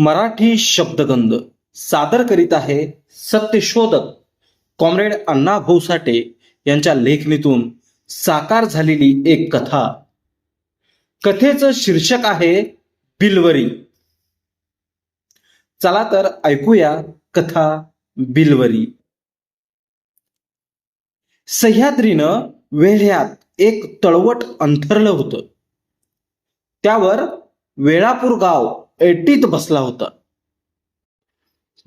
मराठी शब्दगंध सादर करीत आहे सत्यशोधक कॉम्रेड अण्णा भाऊ साठे यांच्या लेखणीतून साकार झालेली एक कथा. कथेचं शीर्षक आहे बिलवरी. चला तर ऐकूया कथा बिलवरी. सह्याद्रीनं वेढ्यात एक तळवट अंथरलं होतं. त्यावर वेळापूर गाव ऐटीत बसला होता.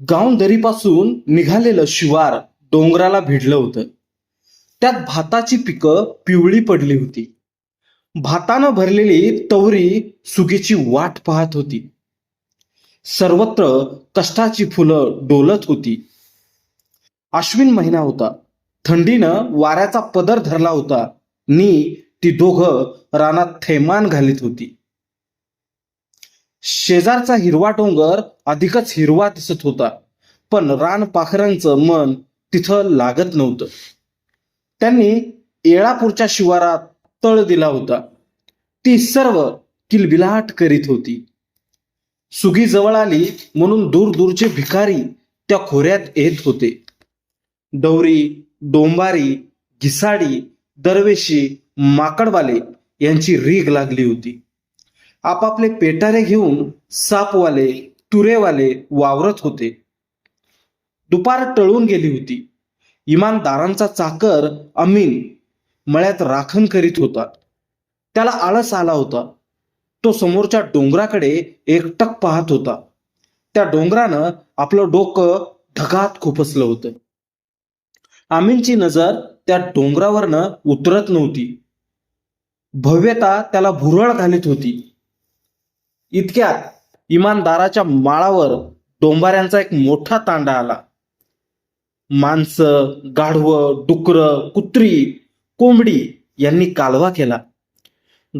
गावदरीपासून निघालेलं शिवार डोंगराला भिडलं होतं. त्यात भाताची पिकं पिवळी पडली होती. भातानं भरलेली तवरी सुगीची वाट पाहत होती. सर्वत्र कष्टाची फुलं डोलत होती. आश्विन महिना होता. थंडीनं वाऱ्याचा पदर धरला होता. नी ती दोघं रानात थैमान घालीत होती. शेजारचा हिरवा डोंगर अधिकच हिरवा दिसत होता पण रानपाखरांचं मन तिथं लागत नव्हतं. त्यांनी येळापूरच्या शिवारात तळ दिला होता. ती सर्व किलबिलाट करीत होती. सुगी जवळ आली म्हणून दूर दूरचे भिकारी त्या खोऱ्यात येत होते. डवरी डोंबारी घिसाडी दरवेशी माकडवाले यांची रीग लागली होती. आपापले पेटारे घेऊन सापवाले तुरेवाले वावरत होते. दुपार टळून गेली होती. इमानदारांचा चाकर अमीन मळ्यात राखण करीत होता. त्याला आळस आला होता. तो समोरच्या डोंगराकडे एकटक पाहत होता. त्या डोंगरानं आपलं डोकं ढगात खुपसलं होतं. आमीनची नजर त्या डोंगरावरनं उतरत नव्हती. भव्यता त्याला भुरळ घालीत होती. इतक्यात इमानदाराच्या माळावर डोंबाऱ्यांचा एक मोठा तांडा आला. माणसं गाढवं डुकरं कुत्री कोंबडी यांनी कालवा केला.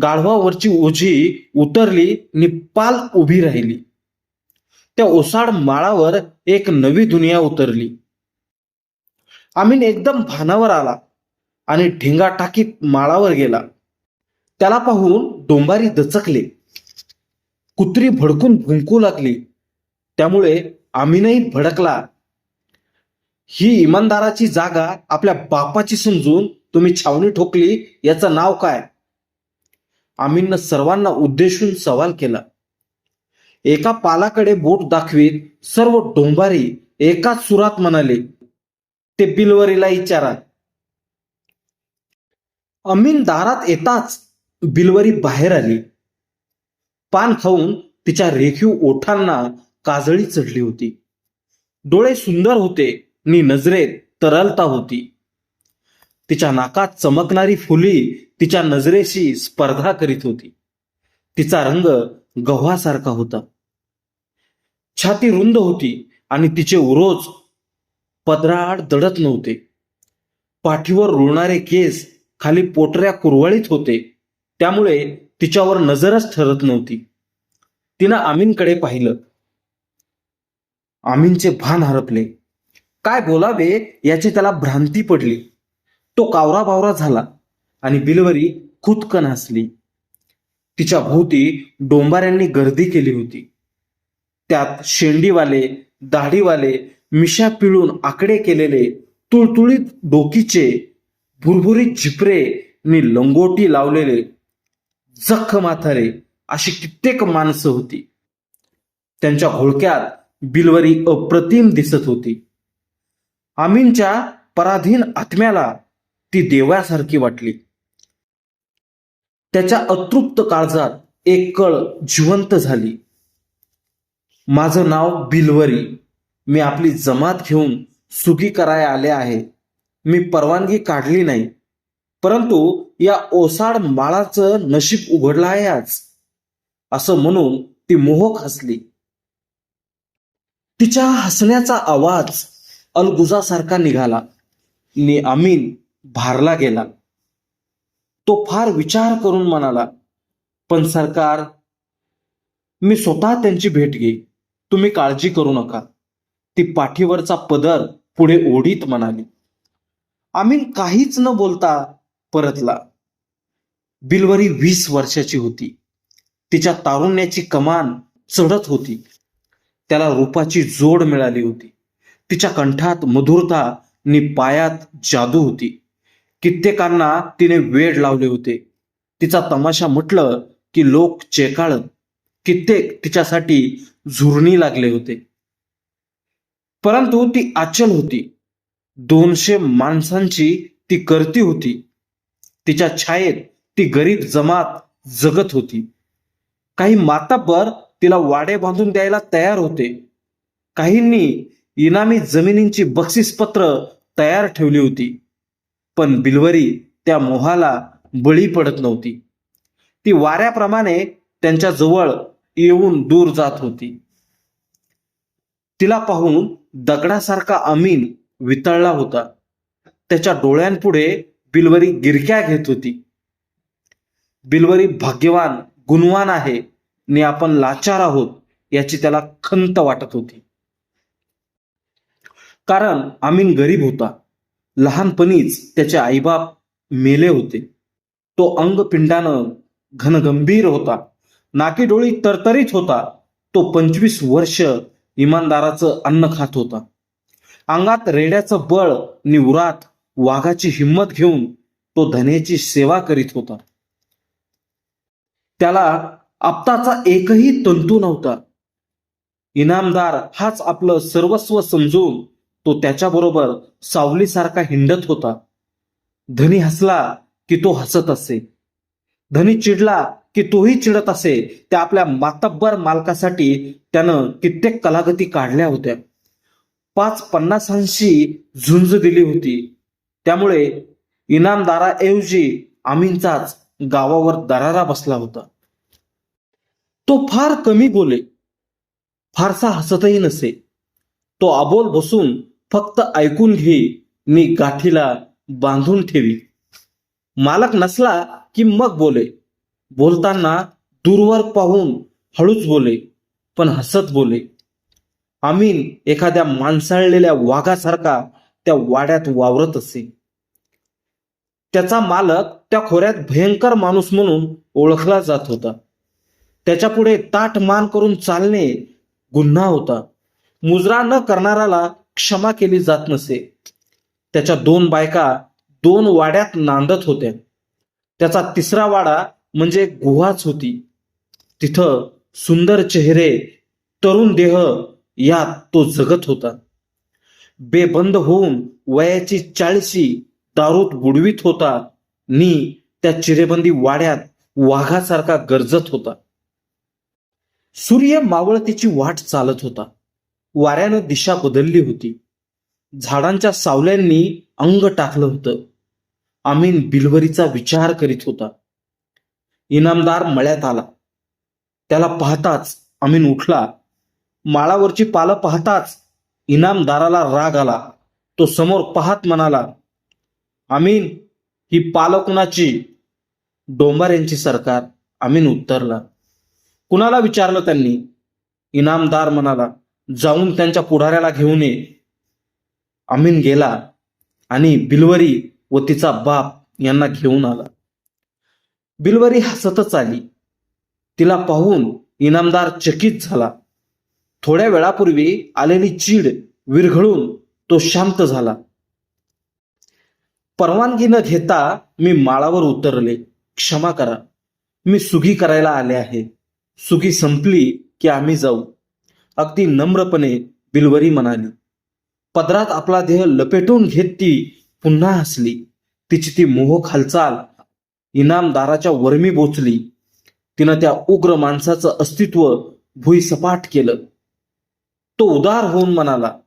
गाढवावरची ओझी उतरली आणि पाल उभी राहिली. त्या ओसाड माळावर एक नवी दुनिया उतरली. आमीन एकदम भानावर आला आणि ढेंगा टाकीत माळावर गेला. त्याला पाहून डोंबारी दचकले. कुत्री भडकून भुंकू लागली. त्यामुळे आमीनही भडकला. ही इमानदाराची जागा आपल्या बापाची समजून तुम्ही छावणी ठोकली याचं नाव काय? आमीननं सर्वांना उद्देशून सवाल केला. एका पालाकडे बोट दाखवीत सर्व डोंबारी एकाच सुरात म्हणाले ते बिलवरीला विचारा अमीन दारात येताच बिलवरी बाहेर आली. पान खाऊन तिच्या रेखीव ओठांना काजळी चढली होती. डोळे सुंदर होते नि नजरेत तरलता होती. तिच्या नाकात चमकणारी फुली तिच्या नजरेशी स्पर्धा करीत होती. तिचा रंग गव्हासारखा होता. छाती रुंद होती आणि तिचे उरोज पदराआड दडत नव्हते. पाठीवर रुळणारे केस खाली पोटऱ्या कुरवळीत होते. त्यामुळे तिच्यावर नजरच ठरत नव्हती. तिनं आमीनकडे पाहिलं. आमीनचे भान हरपले. काय बोलावे याची त्याला भ्रांती पडली. तो कावरा बावरा झाला आणि बिलवरी खुदकन हसली. तिच्या भोवती डोंबाऱ्यांनी गर्दी केली होती. त्यात शेंडीवाले दाढीवाले मिशा पिळून आकडे केलेले तुळतुळीत डोकीचे भुरभुरीत झिपरे नि लंगोटी लावलेले जख माथारे अशी कित्येक माणसं होती. त्यांच्या घोळक्यात बिलवरी अप्रतिम दिसत होती. आमीनच्या पराधीन आत्म्याला ती देवासारखी वाटली. त्याच्या अतृप्त काळजात एक कळ जिवंत झाली. माझं नाव बिलवरी. मी आपली जमात घेऊन सुगी कराय आले आहे. मी परवानगी काढली नाही. परंतु या ओसाड माळाचं नशीब उघडलं आहे आज. असं म्हणून ती मोहक हसली. तिच्या हसण्याचा आवाज अलगुजासारखा निघाला. नि अमीन भारला गेला. तो फार विचार करून म्हणाला पण सरकार मी स्वतः त्यांची भेट घेई. तुम्ही काळजी करू नका. ती पाठीवरचा पदर पुढे ओढीत म्हणाली. आमीन काहीच न बोलता परतला. बिलवरी वीस वर्षाची होती. तिच्या तारुण्याची कमान चढत होती. त्याला रूपाची जोड मिळाली होती. तिच्या कंठात मधुरता आणि पायात जादू होती. कित्येकांना तिने वेड लावले होते. तिचा तमाशा म्हटलं की लोक चेकाळत कित्येक तिच्यासाठी झुरणी लागले होते. परंतु ती आचल होती. दोनशे माणसांची ती करती होती. तिच्या छायेत ती गरीब जमात जगत होती. काही मातापर तिला वाडे बांधून द्यायला तयार होते. काहींनी इनामी जमिनींची बक्षीसपत्र तयार ठेवली होती. पण बिलवरी त्या मोहाला बळी पडत नव्हती. ती वाऱ्याप्रमाणे त्यांच्या जवळ येऊन दूर जात होती. तिला पाहून दगडासारखा अमीन वितळला होता. त्याच्या डोळ्यांपुढे बिलवरी गिरक्या घेत होती. बिलवरी भाग्यवान गुणवान आहे आणि आपण लाचार आहोत याची त्याला खंत वाटत होती. कारण आमीन गरीब होता. लहानपणीच त्याचे आईबाप मेले होते. तो अंगपिंडानं घनगंभीर होता. नाकी डोळी तरतरीत होता. तो पंचवीस वर्ष इमानदाराचं अन्न खात होता. अंगात रेड्याचं बळ निवरात वाघाची हिंमत घेऊन तो धनेची सेवा करीत होता. त्याला आपताचा एकही तंतू नव्हता. इनामदार हाच आपलं सर्वस्व समजून तो त्याच्याबरोबर सावलीसारखा हिंडत होता. धनी हसला की तो हसत असे. धनी चिडला की तोही चिडत असे. त्या आपल्या मातब्बर मालकासाठी त्यानं कित्येक कलागती काढल्या होत्या. पाच पन्नासांशी झुंज दिली होती. त्यामुळे इनामदाराऐवजी आमींचाच गावावर दरारा बसला होता. तो फार कमी बोले. फारसा हसतही नसे. तो आबोल बसून फक्त ऐकून घे मी गाठीला बांधून ठेवी. मालक नसला की मग बोले. बोलताना दूरवर पाहून हळूच बोले पण हसत बोले. आमीन एखाद्या माणसाळलेल्या वाघासारखा त्या वाड्यात वावरत असे. त्याचा मालक त्या खोऱ्यात भयंकर माणूस म्हणून ओळखला जात होता. त्याच्यापुढे ताट मान करून चालणे गुन्हा होता. मुजरा न करणाराला क्षमा केली जात नसे. त्याच्या दोन बायका दोन वाड्यात नांदत होत्या. त्याचा तिसरा वाडा म्हणजे गुहाच होती. तिथं सुंदर चेहरे तरुण देह यात तो जगत होता. बेबंद होऊन वयाची चाळीशी दारूत बुडवीत होता. नी त्या चिरेबंदी वाड्यात वाघासारखा गरजत होता. सूर्य मावळतेची वाट चालत होता. वाऱ्यानं दिशा बदलली होती. झाडांच्या सावल्यांनी अंग टाकलं होतं. आमीन बिलवरीचा विचार करीत होता. इनामदार मळ्यात आला. त्याला पाहताच अमीन उठला. माळावरची पालं पाहताच इनामदाराला राग आला. तो समोर पाहत म्हणाला अमीन ही पालं कुणाची? डोंबार यांची सरकार. अमीन उत्तरला कुणाला विचारलं त्यांनी? इनामदार म्हणाला जाऊन त्यांच्या पुढाऱ्याला घेऊन ये. अमीन गेला आणि बिलवरी व तिचा बाप यांना घेऊन आला. बिलवरी हसतच आली तिला पाहून इनामदार चकित झाला. थोड्या वेळापूर्वी आलेली चीड विरघळून तो शांत झाला. परवानगी न घेता मी माळावर उतरले. क्षमा करा. मी सुगी करायला आले आहे. सुगी संपली की आम्ही जाऊ. अगदी नम्रपणे बिलवरी म्हणाली. पदरात आपला देह लपेटून घेत ती पुन्हा हसली. तिची ती मोहक हालचाल इनामदाराच्या वर्मी बोचली. तिनं त्या उग्र माणसाचं अस्तित्व भुईसपाट केलं. तो उदार होऊन म्हणाला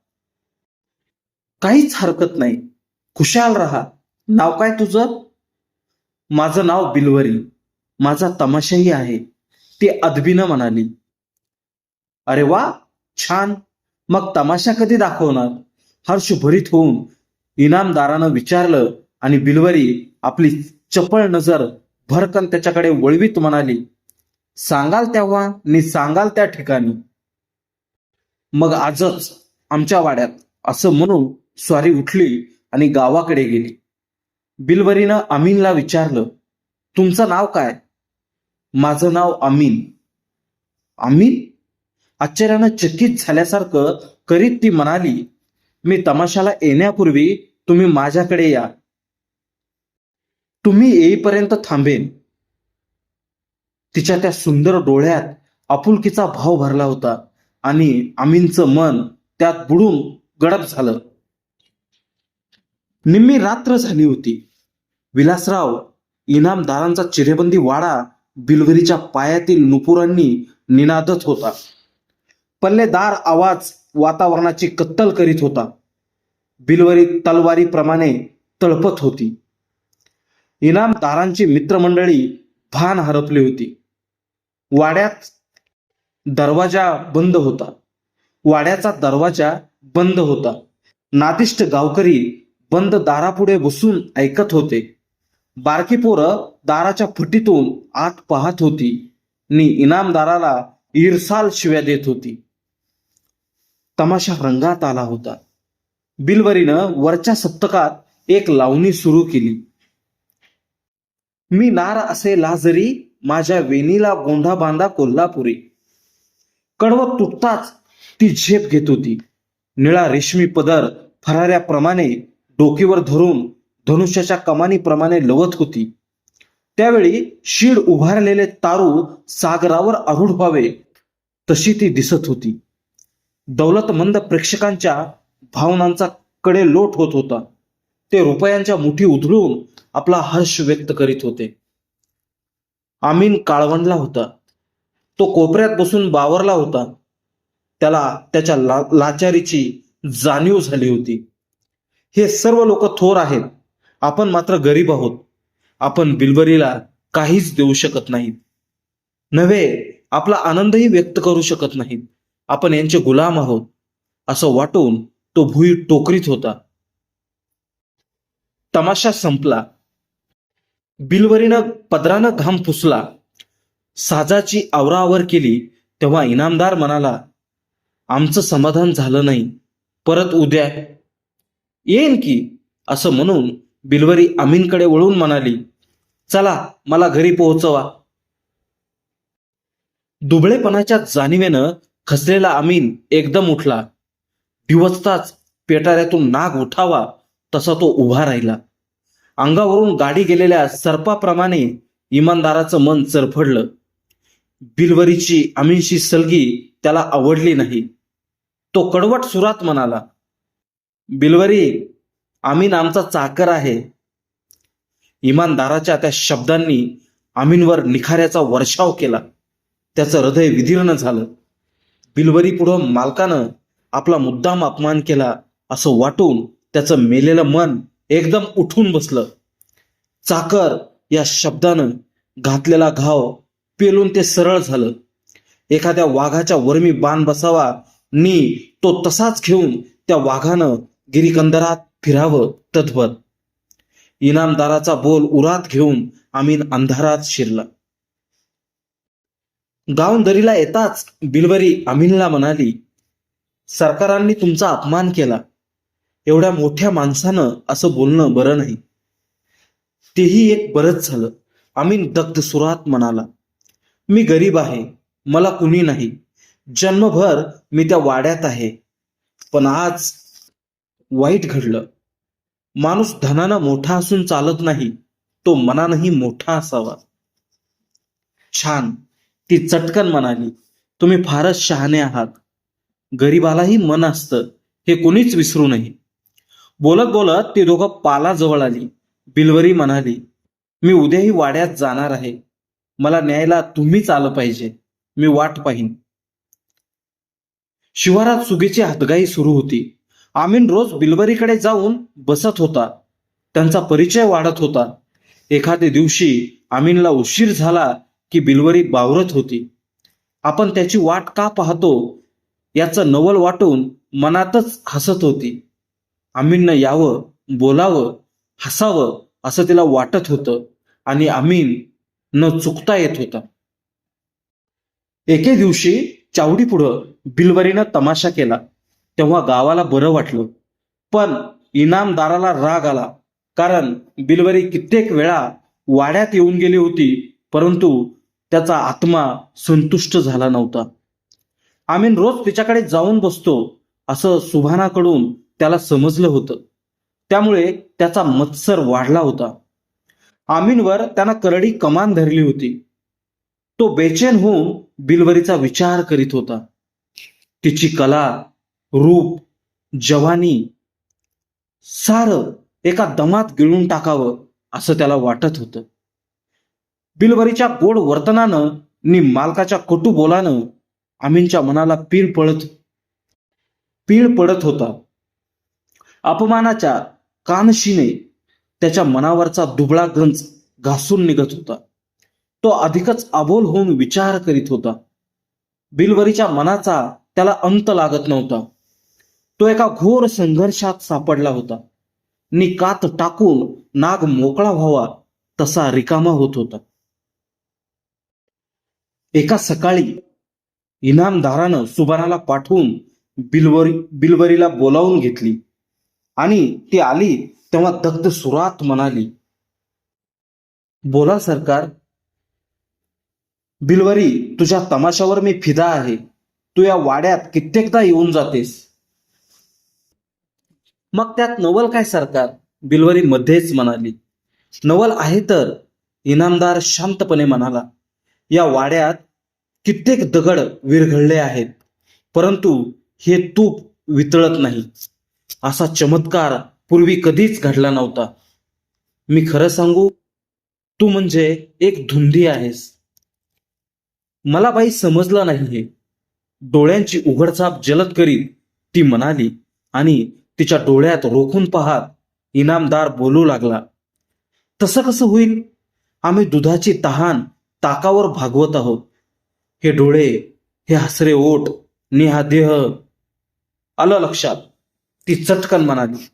काहीच हरकत नाही. खुशाल रहा. नाव काय तुझं? माझं नाव बिलवरी. माझा तमाशाही आहे. ती अदबीनं म्हणाली अरे वा छान. मग तमाशा कधी दाखवणार? हर्षभरीत होऊन इनामदारानं विचारलं आणि बिलवरी आपली चपळ नजर भरकन त्याच्याकडे वळवीत म्हणाली सांगाल तेव्हा नि सांगाल त्या ठिकाणी. मग आजच आमच्या वाड्यात असं म्हणून स्वारी उठली आणि गावाकडे गेली. बिलवरीनं अमीनला विचारलं तुमचं नाव काय? माझं नाव अमीन. अमीन? आश्चर्यानं चकित झाल्यासारखं करीत ती म्हणाली मी तमाशाला येण्यापूर्वी तुम्ही माझ्याकडे या. तुम्ही येईपर्यंत थांबेन. तिच्या त्या सुंदर डोळ्यात आपुलकीचा भाव भरला होता आणि आमीनचं मन त्यात बुडून गडप झालं. निम्मी रात्र झाली होती. विलासराव इनामदारांचा चिरेबंदी वाडा बिलवरीच्या पायातील नुपुरांनी निनादत होता. पल्लेदार आवाज वातावरणाची कत्तल करीत होता. बिलवरी तलवारीप्रमाणे तळपत होती. इनामदारांची मित्रमंडळी भान हरपली होती. वाड्यात दरवाजा बंद होता. वाड्याचा दरवाजा बंद होता. नादिष्ट गावकरी बंद दारापुढे बसून ऐकत होते. बारकी पोरं दाराच्या फटीतून आत पाहत होती. नी इनामदाराला ईरसाल शिव्या देत होती. तमाशा रंगात आला होता. बिलवरीनं वरच्या सप्तकात एक लावणी सुरू केली. मी नार असे लाजरी माझ्या वेणीला गोंढा बांधा कोल्हापुरी. कडवं तुटताच ती झेप घेत होती. निळा रेशमी पदर फराऱ्याप्रमाणे डोकीवर धरून धनुष्याच्या कमानीप्रमाणे लवत होती. त्यावेळी शीड उभारलेले तारू सागरावर आरूढ व्हावे तशी ती दिसत होती. दौलतमंद प्रेक्षकांच्या भावनांचा कडे लोट होत होता. ते रुपयांच्या मुठी उधळून आपला हर्ष व्यक्त करीत होते. आमीन काळवंडला होता. तो कोपऱ्यात बसून बावरला होता. त्याला त्याच्या ला लाचारीची जाणीव झाली होती. हे सर्व लोक थोर आहेत. आपण मात्र गरीब आहोत. आपण बिलबरीला काहीच देऊ शकत नाहीत. नव्हे आपला आनंदही व्यक्त करू शकत नाहीत. आपण यांचे गुलाम आहोत असं वाटून तो भुई टोकरीत होता. तमाशा संपला. बिलवरीनं पदरानं घाम पुसला. साजाची आवराआवर केली तेव्हा इनामदार म्हणाला आमचं समाधान झालं नाही. परत उद्या येईन की? असं म्हणून बिलवरी अमीनकडे वळून म्हणाली चला मला घरी पोहोचवा. दुबळेपणाच्या जाणीवेनं खसलेला अमीन एकदम उठला. दिवसताच पेटाऱ्यातून नाग उठावा तसा तो उभा राहिला. अंगावरून गाडी गेलेल्या सर्पाप्रमाणे इमानदाराचं मन चरफडलं. बिलवरीची अमीनशी सलगी त्याला आवडली नाही. तो कडवट सुरात म्हणाला बिलवरी आमीन आमचा चाकर आहे. इमानदाराच्या त्या शब्दांनी आमीनवर निखाऱ्याचा वर्षाव केला. त्याचं हृदय विदीर्ण झालं. बिलवरी पुढं मालकानं आपला मुद्दाम अपमान केला असं वाटून त्याचं मेलेलं मन एकदम उठून बसलं. चाकर या शब्दानं घातलेला घाव पेलून ते सरळ झालं. एखाद्या वाघाच्या वर्मी बाण बसावा नी तो तसाच घेऊन त्या वाघानं गिरीकंदरात फिरावं तद्वत. इनामदाराचा बोल उरात घेऊन आम्ही अंधारात शिरला. गावंदरीला येताच बिलवरी अमीनला म्हणाली सरकारांनी तुमचा अपमान केला. एवढ्या मोठ्या माणसानं असं बोलणं बरं नाही. तेही एक बरंच झालं. अमीन दग्ध सुरात म्हणाला मी गरीब आहे मला कुणी नाही. जन्मभर मी त्या वाड्यात आहे. पण आज वाईट घडलं. माणूस धनानं मोठा असून चालत नाही तो मनानंही मोठा असावा. छान ती चटकन म्हणाली तुम्ही फारच शहाणे आहात. गरीबालाही मन असतं हे कोणीच विसरू नये. बोलत बोलत ती दोघं पालाजवळ आली बिलवरी म्हणाली मी उद्याही वाड्यात जाणार आहे. मला न्यायला तुम्हीच आलं पाहिजे. मी वाट पाहीन. शिवारात सुगीची हातगाई सुरू होती. आमीन रोज बिलवरीकडे जाऊन बसत होता. त्यांचा परिचय वाढत होता. एखाद्या दिवशी आमीनला उशीर झाला की बिलवरी बावरत होती. आपण त्याची वाट का पाहतो याचं नवल वाटून मनातच हसत होती. आमीननं यावं बोलावं हसावं असं तिला वाटत होतं आणि आमीन न चुकता येत होता. एके दिवशी चावडी पुढं बिलवरीनं तमाशा केला. तेव्हा गावाला बरं वाटलं. पण इनामदाराला राग आला. कारण बिलवरी कित्येक वेळा वाड्यात येऊन गेली होती परंतु त्याचा आत्मा संतुष्ट झाला नव्हता. आमीन रोज तिच्याकडे जाऊन बसतो असं सुभानाकडून त्याला समजलं होतं. त्यामुळे त्याचा मत्सर वाढला होता. आमीनवर त्यानं करडी कमान धरली होती. तो बेचैन होऊन बिलवरीचा विचार करीत होता. तिची कला रूप जवानी सार एका दमात गिळून टाकावं असं त्याला वाटत होतं. बिलवरीच्या गोड वर्तनानं नि मालकाच्या कटू बोलानं आमीनच्या मनाला पीळ पडत पीळ पडत होता. अपमानाच्या कानशीने त्याच्या मनावरचा दुबळा गंज घासून निघत होता. तो अधिकच अबोल होऊन विचार करीत होता. बिलवरीच्या मनाचा त्याला अंत लागत नव्हता. तो एका घोर संघर्षात सापडला होता. निकात टाकून नाग मोकळा व्हावा तसा रिकामा होत होता. एका सकाळी इनामदारानं सुबानाला पाठवून बिलवरी बिलवरीला बोलावून घेतली. आणि ती आली तेव्हा दग्ध सुरात म्हणाली बोला सरकार बिलवरी तुझ्या तमाशावर मी फिदा आहे. तू या वाड्यात कित्येकदा येऊन जातेस. मग त्यात नवल काय सरकार? बिलवरी मध्येच म्हणाली. नवल आहे तर इनामदार शांतपणे म्हणाला या वाड्यात कित्येक दगड विरघळले आहेत परंतु हे तूप वितळत नाही. असा चमत्कार पूर्वी कधीच घडला नव्हता. मी खरं सांगू तू म्हणजे एक धुंदी आहेस. मला बाई समजलं नाही हे डोळ्यांची उघडझाप जलद करीत ती म्हणाली आणि तिच्या डोळ्यात रोखून पाहत इनामदार बोलू लागला तसं कसं होईल? आम्ही दुधाची तहान ताकावर भागवत आहोत. हे डोळे हे हसरे ओठ नेहा देह. आलं लक्षात. ती चटकन म्हणाली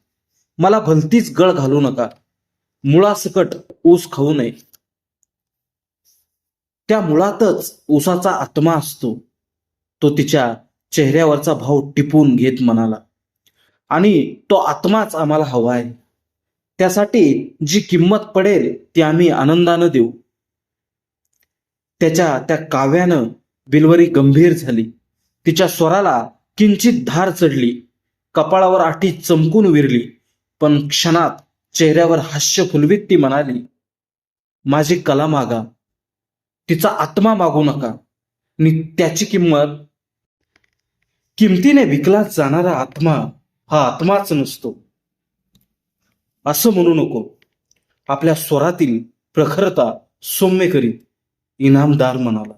मला भलतीच गळ घालू नका. मुळासकट ऊस खाऊ नये. त्या मुळातच ऊसाचा आत्मा असतो. तो तिच्या चेहऱ्यावरचा भाव टिपून घेत म्हणाला आणि तो आत्माच आम्हाला हवा आहे. त्यासाठी जी किंमत पडेल ती आम्ही आनंदानं देऊ. त्याच्या त्या काव्यानं बिलवरी गंभीर झाली. तिच्या स्वराला किंचित धार चढली. कपाळावर आठी चमकून विरली. पण क्षणात चेहऱ्यावर हास्य फुलवीत ती म्हणाली माझी कला मागा. तिचा आत्मा मागू नका. आणि त्याची किंमत किमतीने विकला जाणारा आत्मा हा आत्माच नसतो. असं म्हणू नको. आपल्या स्वरातील प्रखरता सौम्य करीत इनामदार म्हणाला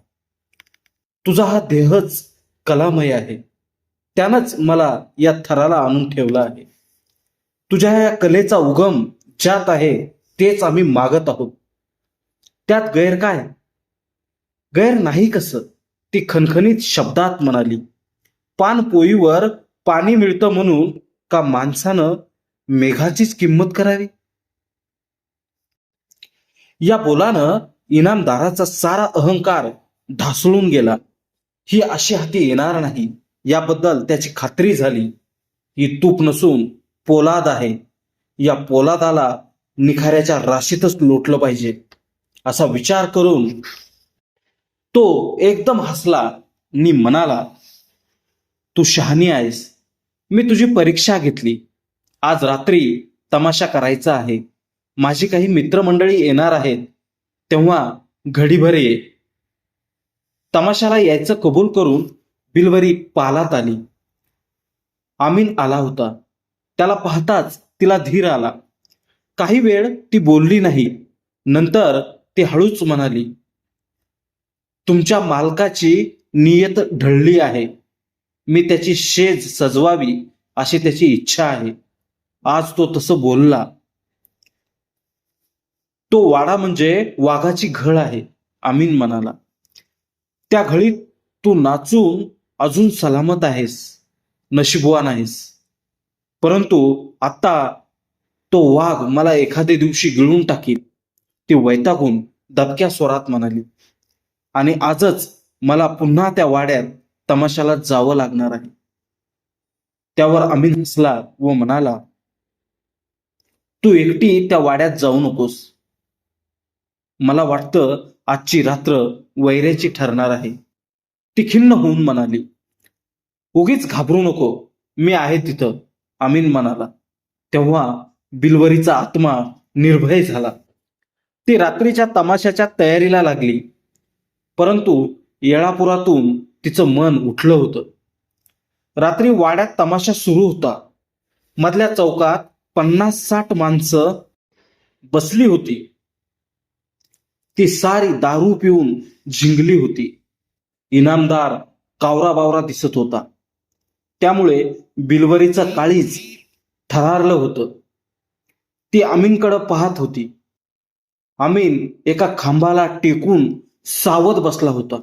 तुझा हा देहच कलामय आहे. त्यानंच मला या थराला आणून ठेवला आहे. तुझ्या या कलेचा उगम ज्यात आहे तेच आम्ही मागत आहोत. त्यात गैर काय? गैर नाही कसं? ती खणखणीत शब्दात म्हणाली. पानपोईवर पाणी मिळतं म्हणून का माणसानं मेघाचीच किंमत करावी? या बोलानं इनामदाराचा सारा अहंकार ढासळून गेला. ही अशी हाती येणार नाही. याबद्दल त्याची खात्री झाली. ही तूप नसून पोलाद आहे. या पोलादाला निखाऱ्याच्या राशीतच लोटलं पाहिजे असा विचार करून तो एकदम हसला. नि म्हणाला तू शहाणी आहेस. मी तुझी परीक्षा घेतली. आज रात्री तमाशा करायचा आहे. माझी काही मित्रमंडळी येणार आहेत. तेव्हा घडीभर ये. तमाशाला यायचं कबूल करून बिलवरी पालात आली. आमीन आला होता. त्याला पाहताच तिला धीर आला. काही वेळ ती बोलली नाही. नंतर ती हळूच म्हणाली तुमच्या मालकाची नियत ढळली आहे. मी त्याची शेज सजवावी अशी त्याची इच्छा आहे. आज तो तसं बोलला. तो वाडा म्हणजे वाघाची घळ आहे आमीन म्हणाला त्या घळीत तू नाचून अजून सलामत आहेस नशिबवान आहेस. परंतु आता तो वाघ मला एखाद्या दिवशी गिळून टाकील. ती वैतागून दबक्या स्वरात म्हणाली आणि आजच मला पुन्हा त्या वाड्यात तमाशाला जावं लागणार आहे. त्यावर अमीन हसला व म्हणाला तू एकटी त्या वाड्यात जाऊ नकोस. मला वाटतं आजची रात्र वैऱ्याची ठरणार आहे. ती खिन्न होऊन म्हणाली उगीच घाबरू नको. मी आहे तिथं. अमीन म्हणाला. तेव्हा बिलवरीचा आत्मा निर्भय झाला. ती रात्रीच्या तमाशाच्या तयारीला लागली. परंतु येळापुरातून तिचं मन उठलं होतं. रात्री वाड्यात तमाशा सुरू होता. मधल्या चौकात पन्नास साठ माणसं बसली होती. ती सारी दारू पिऊन झिंगली होती. इनामदार कावरा बावरा दिसत होता. त्यामुळे बिलवरीचं काळीज थरारलं होतं. ती अमीनकडं पाहत होती. अमीन एका खांबाला टेकून सावध बसला होता.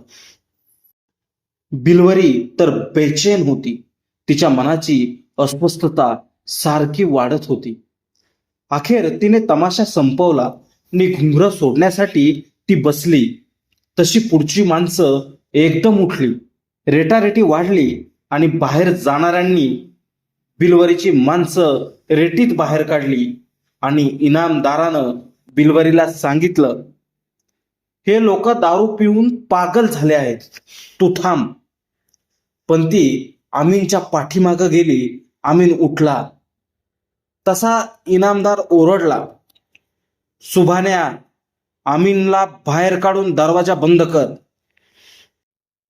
बिलवरी तर बेचैन होती. तिच्या मनाची अस्वस्थता सारखी वाढत होती. अखेर तिने तमाशा संपवला. आणि घुंगर सोडण्यासाठी ती बसली. तशी पुढची माणसं एकदम उठली. रेटारेटी वाढली आणि बाहेर जाणाऱ्यांनी बिलवरीची माणसं रेटीत बाहेर काढली आणि इनामदारानं बिलवरीला सांगितलं हे लोक दारू पिऊन पागल झाले आहेत. तू थांब. पण ती आमीनच्या पाठीमागं गेली आमीन उठला. तसा इनामदार ओरडला सुभान्या आमीनला बाहेर काढून दरवाजा बंद कर.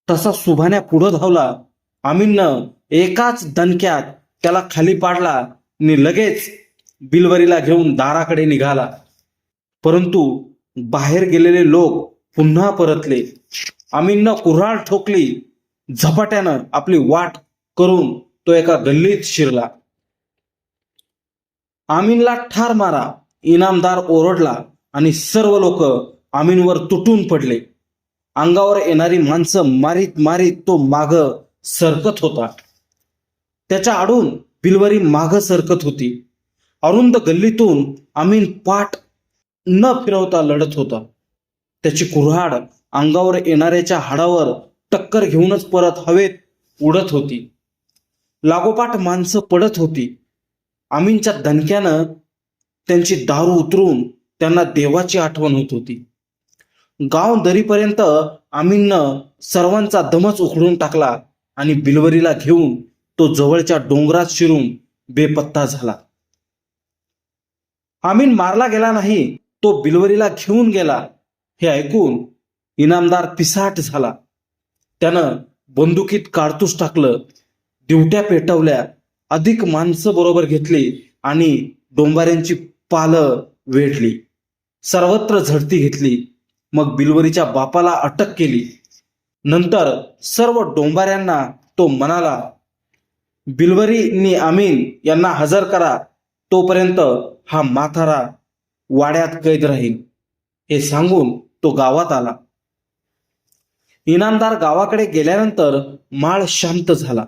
तसा सुभान्या पुढं धावला आमीननं एकाच दणक्यात त्याला खाली पाडला आणि लगेच बिलवरीला घेऊन दाराकडे निघाला. परंतु बाहेर गेलेले लोक पुन्हा परतले. आमीननं कुऱ्हाड ठोकली झपाट्यानं आपली वाट करून तो एका गल्लीत शिरला. आमीनला ठार मारा इनामदार ओरडला आणि सर्व लोक आमीनवर तुटून पडले. अंगावर येणारी माणसं मारीत मारीत तो माग सरकत होता. त्याच्या आडून बिलवरी माग सरकत होती. अरुंद गल्लीतून आमीन पाठ न फिरवता लढत होता. त्याची कुऱ्हाड अंगावर येणाऱ्याच्या हाडावर टक्कर घेऊनच परत हवेत उडत होती. लागोपाठ माणसं पडत होती. आमींच्या दणक्यानं त्यांची दारू उतरून त्यांना देवाची आठवण होत होती. गाव दरीपर्यंत आमीननं सर्वांचा दमच उखडून टाकला आणि बिलवरीला घेऊन तो जवळच्या डोंगरात शिरून बेपत्ता झाला. आमीन मारला गेला नाही तो बिलवरीला घेऊन गेला. हे ऐकून इनामदार पिसाट झाला. त्यानं बंदुकीत काडतूस टाकलं दिवट्या पेटवल्या अधिक माणसं बरोबर घेतली आणि डोंबाऱ्यांची पालं वेढली. सर्वत्र झडती घेतली. मग बिलवरीच्या बापाला अटक केली. नंतर सर्व डोंबाऱ्यांना तो म्हणाला बिलवरीनी आमीन यांना हजर करा. तोपर्यंत हा माथारा वाड्यात कैद राहील हे सांगून तो गावात आला. इनामदार गावाकडे गेल्यानंतर माळ शांत झाला.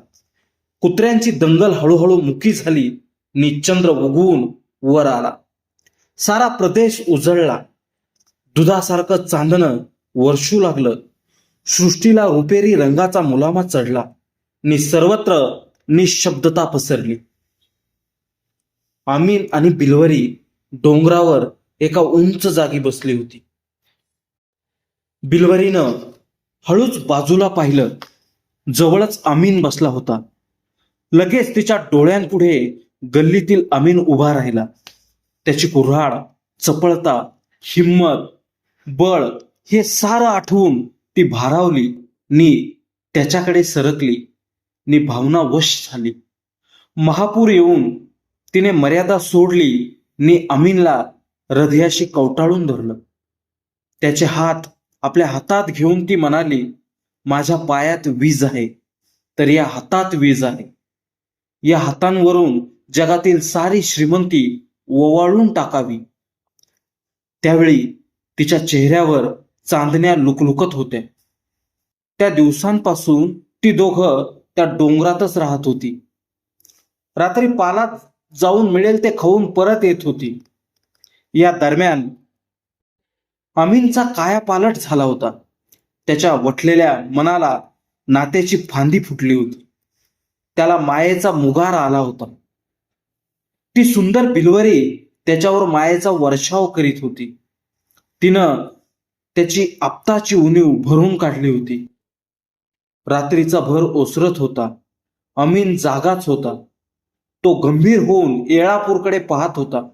कुत्र्यांची दंगल हळूहळू मुकी झाली. निचंद्र उगवून वर आला. सारा प्रदेश उजळला. दुधासारखं चांदणं वर्षू लागलं. सृष्टीला रुपेरी रंगाचा मुलामा चढला. नि सर्वत्र निशब्दता पसरली. आमीन आणि बिलवरी डोंगरावर एका उंच जागी बसली होती. बिलवरीनं हळूच बाजूला पाहिलं. जवळच अमीन बसला होता. लगेच तिच्या डोळ्यांपुढे गल्लीतील अमीन उभा राहिला. त्याची कुऱ्हाड चपळता हिम्मत बळ हे सारं आठवून ती भारावली नी त्याच्याकडे सरकली. नी भावना वश झाली. महापूर येऊन तिने मर्यादा सोडली नी अमीनला हृदयाशी कवटाळून धरलं. त्याचे हात आपल्या हातात घेऊन ती म्हणाली माझ्या पायात वीज आहे तर या हातात वीज आहे. या हातांवरून जगातील सारी श्रीमंती ओवाळून टाकावी. त्यावेळी तिच्या चेहऱ्यावर चांदण्या लुकलुकत होत्या. त्या दिवसांपासून ती दोघं त्या डोंगरातच राहत होती. रात्री पालात जाऊन मिळेल ते खाऊन परत येत होती. या दरम्यान अमीनचा काया पालट झाला होता. त्याच्या वटलेल्या मनाला नात्याची फांदी फुटली होती. त्याला मायेचा मुगार आला होता. ती सुंदर बिलवरी त्याच्यावर मायेचा वर्षाव करीत होती. तिनं त्याची आपताची उणीव भरून काढली होती. रात्रीचा भर ओसरत होता. अमीन जागाच होता. तो गंभीर होऊन येळापूरकडे पाहत होता.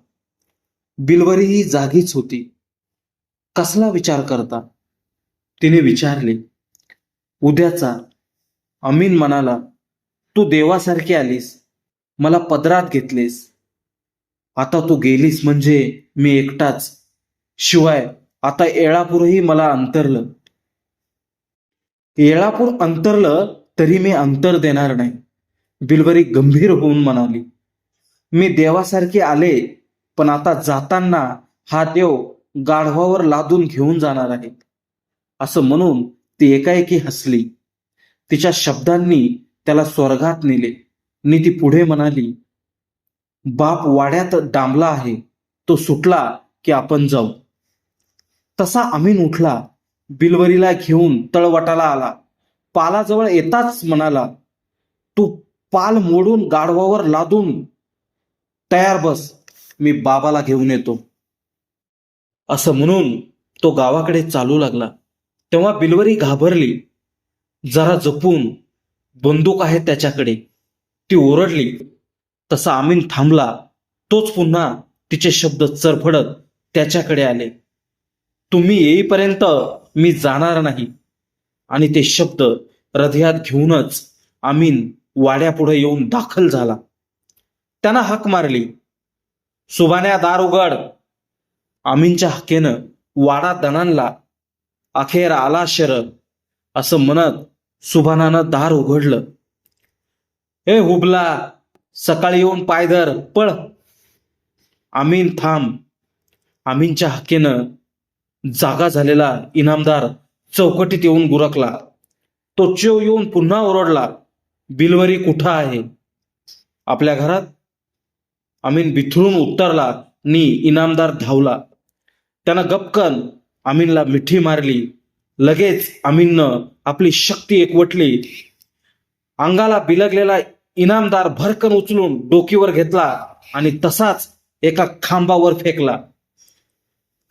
बिलवरी ही जागीच होती. कसला विचार करता? तिने विचारले उद्याचा अमीन म्हणाला तू देवासारखी आलीस मला पदरात घेतलीस. आता तू गेलीस म्हणजे मी एकटाच. शिवाय आता येळापूरही मला अंतरलं. येळापूर अंतरलं तरी मी अंतर देणार नाही. बिलवरी गंभीर होऊन म्हणाली मी देवासारखी आले पण आता जाताना हा देव गाढवावर लादून घेऊन जाणार आहेत असं म्हणून ती एकाएकी हसली. तिच्या शब्दांनी त्याला स्वर्गात नेले. नी ती पुढे म्हणाली बाप वाड्यात डांबला आहे. तो सुटला की आपण जाऊ. तसा अमीन उठला. बिलवरीला घेऊन तळवटाला आला. पालाजवळ येताच म्हणाला तू पाल मोडून गाढवावर लादून तयार बस. मी बाबाला घेऊन येतो. असं म्हणून तो गावाकडे चालू लागला. तेव्हा बिलवरी घाबरली. जरा जपून बंदूक आहे त्याच्याकडे. ती ओरडली. तसा आमीन थांबला. तोच पुन्हा तिचे शब्द चरफडत त्याच्याकडे आले. तुम्ही येईपर्यंत मी जाणार नाही. आणि ते शब्द हृदयात घेऊनच आमीन वाड्यापुढे येऊन दाखल झाला. त्यांना हाक मारली. सुभान्या दार उघड. आमीनच्या हकेनं वाडा दणांला अखेर आला शर असं म्हणत सुभानानं दार उघडलं. ए हुबला सकाळी येऊन पायदर पळ. आमीन थांब. आमीनच्या हाकेनं जागा झालेला इनामदार चौकटीत येऊन गुरकला. तो चेव येऊन पुन्हा ओरडला बिलवरी कुठं आहे? आपल्या घरात. आमीन बिथरून उतरला. नी इनामदार धावला. त्यानं गपकन आमीनला मिठी मारली. लगेच आमीननं आपली शक्ती एकवटली. अंगाला बिलगलेला इनामदार भरकन उचलून डोकीवर घेतला आणि तसाच एका खांबावर फेकला.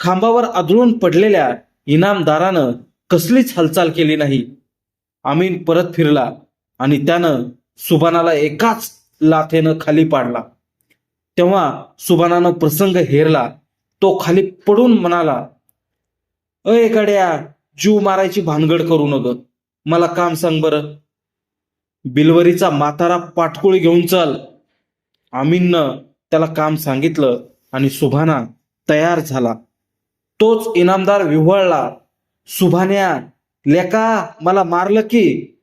खांबावर आदळून पडलेल्या इनामदारानं कसलीच हालचाल केली नाही. आमीन परत फिरला आणि त्यानं सुभानाला एकाच लाथेनं खाली पाडला. तेव्हा सुभानानं प्रसंग हेरला. तो खाली पडून म्हणाला अय गड्या जीव मारायची भानगड करू नग. मला काम सांग बरं. बिलवरीचा म्हातारा पाठकुळ घेऊन चल. आमीननं त्याला काम सांगितलं आणि सुभाना तयार झाला. तोच इनामदार विव्हळला सुभान्या लेका मला मारलं की.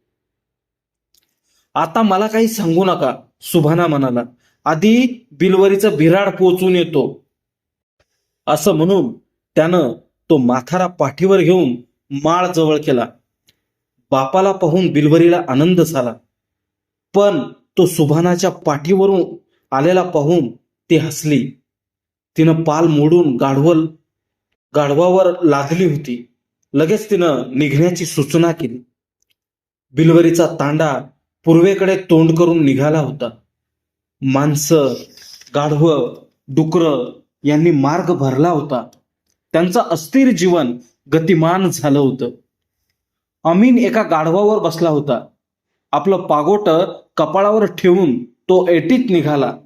आता मला काही सांगू नका सुभाना म्हणाला. आधी बिलवरीचं भिराड पोचून येतो. असं म्हणून त्यानं तो माथारा पाठीवर घेऊन माळ जवळ केला. बापाला पाहून बिलवरीला आनंद झाला. पण तो सुभानाच्या पाठीवरून आलेला पाहून ती हसली. तिनं पाल मोडून गाढवल गाढवावर लादली होती. लगेच तिनं निघण्याची सूचना केली. बिलवरीचा तांडा पूर्वेकडे तोंड करून निघाला होता. माणसं गाढवं डुकरं यांनी मार्ग भरला होता. त्यांचं अस्थिर जीवन गतिमान झालं होतं. अमीन एका गाढवावर बसला होता. आपलं पागोट कपाळावर ठेवून तो एटीत निघाला.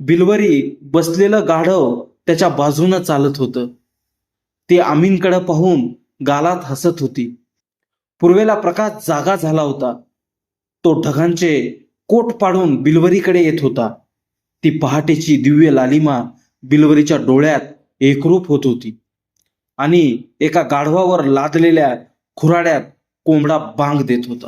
बिलवरी बसलेलं गाढव त्याच्या बाजूनं चालत होतं. ते आमीनकडे पाहून गालात हसत होती. पूर्वेला प्रकाश जागा झाला होता. तो ढगांचे कोट पाडून बिलवरीकडे येत होता. ती पहाटेची दिव्य लालिमा बिलवरीच्या डोळ्यात एकरूप होत होती. आणि एका गाढवावर लादलेल्या खुराड्यात कोंबडा बांग देत होता.